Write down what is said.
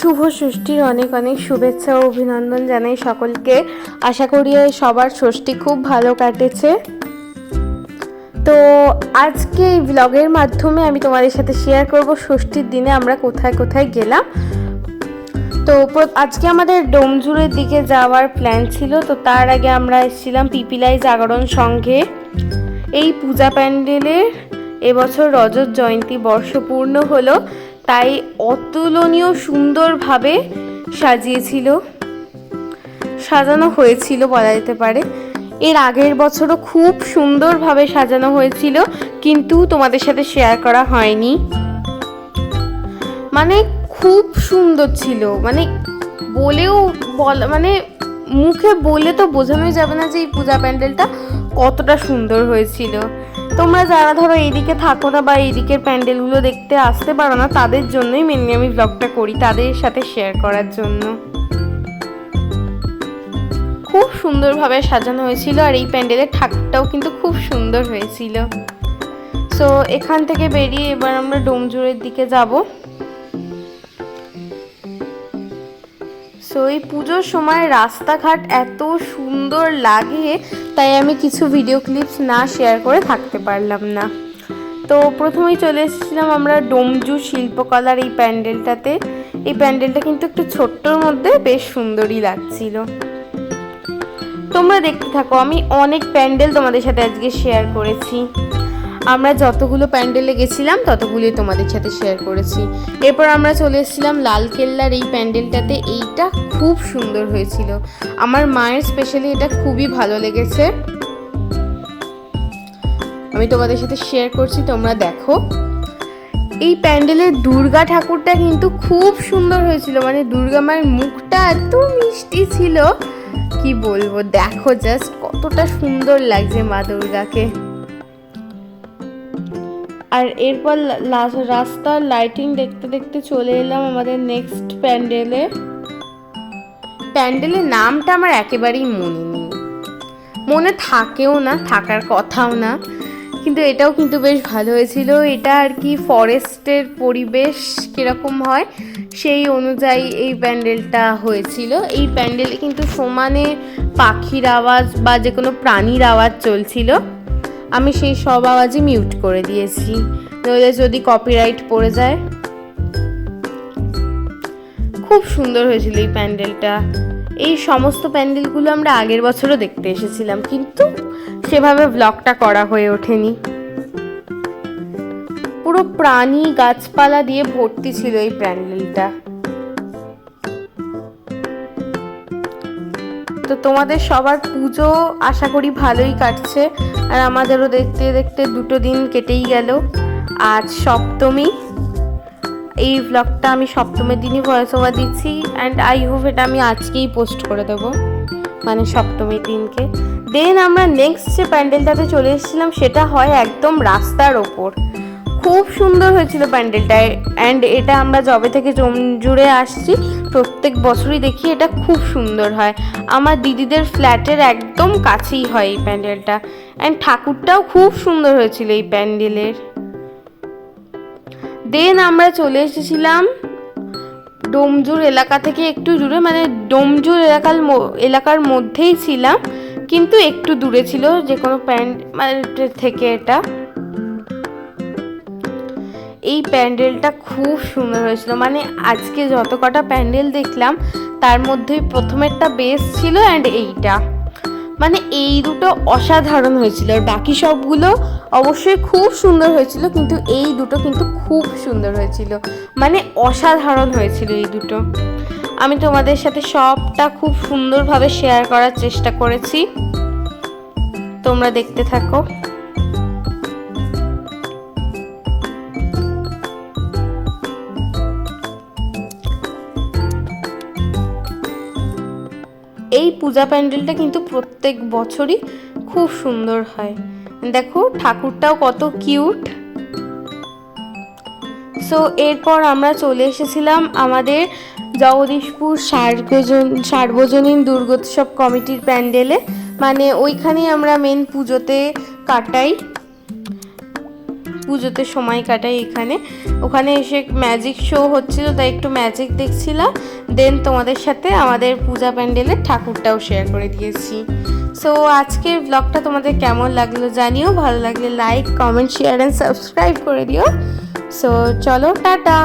শুভ ষষ্ঠীর অনেক অনেক শুভেচ্ছা ও অভিনন্দন জানাই সকলকে। আশা করি সবার ষষ্ঠী খুব ভালো কাটেছে। তো আজকে এই ব্লগের মাধ্যমে আমি তোমাদের সাথে শেয়ার করব ষষ্ঠীর দিনে আমরা কোথায় কোথায় গেলাম। তো আজকে আমাদের ডোমজুরের দিকে যাওয়ার প্ল্যান ছিল, তো তার আগে আমরা এসেছিলাম পিপিলাই জাগরণ সংঘে। এই পূজা প্যান্ডেলের এবছর রজত জয়ন্তী বর্ষ পূর্ণ হলো। তাই অতুলনীয় সুন্দরভাবে সাজিয়েছিল। সাজানো হয়েছিল বলা যেতে পারে। এর আগের বছরও খুব সুন্দরভাবে সাজানো হয়েছিল, কিন্তু তোমাদের সাথে শেয়ার করা হয়নি। মানে খুব সুন্দর ছিল। মানে বলেও বল মানে মুখে বলে তো বোঝানোই যাবে না যে এই পূজা প্যান্ডেলটা কতটা সুন্দর হয়েছিল। তোমরা যারা ধরো এইদিকে থাকো না বা এইদিকের প্যান্ডেলগুলো দেখতে আসতে পারো না, তাদের জন্যই মেনলি আমি ব্লগটা করি, তাদের সাথে শেয়ার করার জন্য। খুব সুন্দরভাবে সাজানো হয়েছিল আর এই প্যান্ডেলের ঠাকুরটাও কিন্তু খুব সুন্দর হয়েছিল। সো এখান থেকে বেরিয়ে এবার আমরা ডোমজুরের দিকে যাব। সো এই পুজোর সময় রাস্তাঘাট এত সুন্দর লাগে, তাই আমি কিছু ভিডিও ক্লিপস না শেয়ার করে থাকতে পারলাম না। তো প্রথমেই চলে এসেছিলাম আমরা ডোমজু শিল্পকলার এই প্যান্ডেলটাতে। এই প্যান্ডেলটা কিন্তু একটু ছোট্টর মধ্যে বেশ সুন্দরই লাগছিল। তোমরা দেখতে থাকো, আমি অনেক প্যান্ডেল তোমাদের সাথে আজকে শেয়ার করেছি। আমরা যতগুলো প্যান্ডেলে গেছিলাম ততগুলোই তোমাদের সাথে শেয়ার করেছি। এরপর আমরা চলে এসেছিলাম লালকেল্লার এই প্যান্ডেলটাতে। এইটা খুব সুন্দর হয়েছিল। আমার মায়ের স্পেশালি এটা খুবই ভালো লেগেছে। আমি তোমাদের সাথে শেয়ার করছি, তোমরা দেখো। এই প্যান্ডেলের দুর্গা ঠাকুরটা কিন্তু খুব সুন্দর হয়েছিল। মানে দুর্গা মায়ের মুখটা এত মিষ্টি ছিল। কি বলব? দেখো জাস্ট কতটা সুন্দর লাগছে মা দুর্গাকে। আর এরপর রাস্তার লাইটিং দেখতে দেখতে চলে এলাম আমাদের নেক্সট প্যান্ডেলে প্যান্ডেলের নামটা আমার একেবারেই মনে নেই। মনে থাকেও না, থাকার কথাও না। কিন্তু এটাও কিন্তু বেশ ভালো হয়েছিল। এটা আর কি ফরেস্টের পরিবেশ কীরকম হয়, সেই অনুযায়ী এই প্যান্ডেলটা হয়েছিল। এই প্যান্ডেলে কিন্তু সমানে পাখির আওয়াজ বা যে কোনো প্রাণীর আওয়াজ চলছিল। আমি সেই সব আওয়াজই মিউট করে দিয়েছি। নইলে যদি কপিরাইট পড়ে যায়। খুব সুন্দর হয়েছিল এই প্যান্ডেলটা। এই সমস্ত প্যান্ডেলগুলো আমরা আগের বছরও দেখতে এসেছিলাম, কিন্তু সেভাবে ব্লগটা করা হয়ে ওঠেনি। পুরো প্রাণী গাছপালা দিয়ে ভর্তি ছিল এই প্যান্ডেলটা। তো তোমাদের সবার পুজো আশা করি ভালোই কাটছে। আর আমাদেরও দেখতে দেখতে দুটো দিন কেটেই গেল। আজ সপ্তমী। এই ব্লগটা আমি সপ্তমীর দিনই ভয়েস ওভার দিচ্ছি। অ্যান্ড আই হোপ এটা আমি আজকেই পোস্ট করে দেবো। মানে সপ্তমীর দিনকে। দেন আমরা নেক্সট যে প্যান্ডেলটাতে চলে এসেছিলাম, সেটা হয় একদম রাস্তার ওপর। খুব সুন্দর হয়েছিল প্যান্ডেলটা অ্যান্ড এটা আমরা জবে থেকে জুড়ে আসছি। প্রত্যেক বছরই দেখি এটা খুব সুন্দর হয়। আমার দিদিদের ফ্ল্যাটের একদম কাছেই হয় এই প্যান্ডেলটা। অ্যান্ড ঠাকুরটাও খুব সুন্দর হয়েছিল এই প্যান্ডেলের। দেন আমরা চলে এসেছিলাম ডোমজুর এলাকা থেকে একটু দূরে মানে ডোমজুর এলাকার এলাকার মধ্যেই ছিলাম, কিন্তু একটু দূরে ছিল যে কোনো প্যান্ড মানে থেকে এটা। এই প্যান্ডেলটা খুব সুন্দর হয়েছিল। মানে আজকে যত কটা প্যান্ডেল দেখলাম, তার মধ্যে প্রথমেরটা বেস্ট ছিল অ্যান্ড এইটা। মানে এই দুটো অসাধারণ হয়েছিল। আর বাকি সবগুলো অবশ্যই খুব সুন্দর হয়েছিল, কিন্তু এই দুটো কিন্তু খুব সুন্দর হয়েছিল। মানে অসাধারণ হয়েছিল এই দুটো। আমি তোমাদের সাথে সবটা খুব সুন্দরভাবে শেয়ার করার চেষ্টা করেছি। তোমরা দেখতে থাকো। এই পূজা প্যান্ডেলটা কিন্তু প্রত্যেক বছরই খুব সুন্দর হয়। দেখো, ঠাকুরটাও কত কিউট। সো এরপর আমরা চলে এসেছিলাম আমাদের জগদীশপুর সার্বজন, সার্বজনীন দুর্গোৎসব কমিটির প্যান্ডেলে। মানে ওইখানেই আমরা মেন পুজোতে কাটাই। পুজোতে সময় কাটাই এখানে। ওখানে এসে ম্যাজিক শো হচ্ছিল, তাই একটু ম্যাজিক দেখছিলাম। দেন তোমাদের সাথে আমাদের পূজা প্যান্ডেলের ঠাকুরটাও শেয়ার করে দিয়েছি। সো আজকের ব্লগটা তোমাদের কেমন লাগল জানিও। ভালো লাগলে like comment share and subscribe করে দিও। সো চলো, টাটা!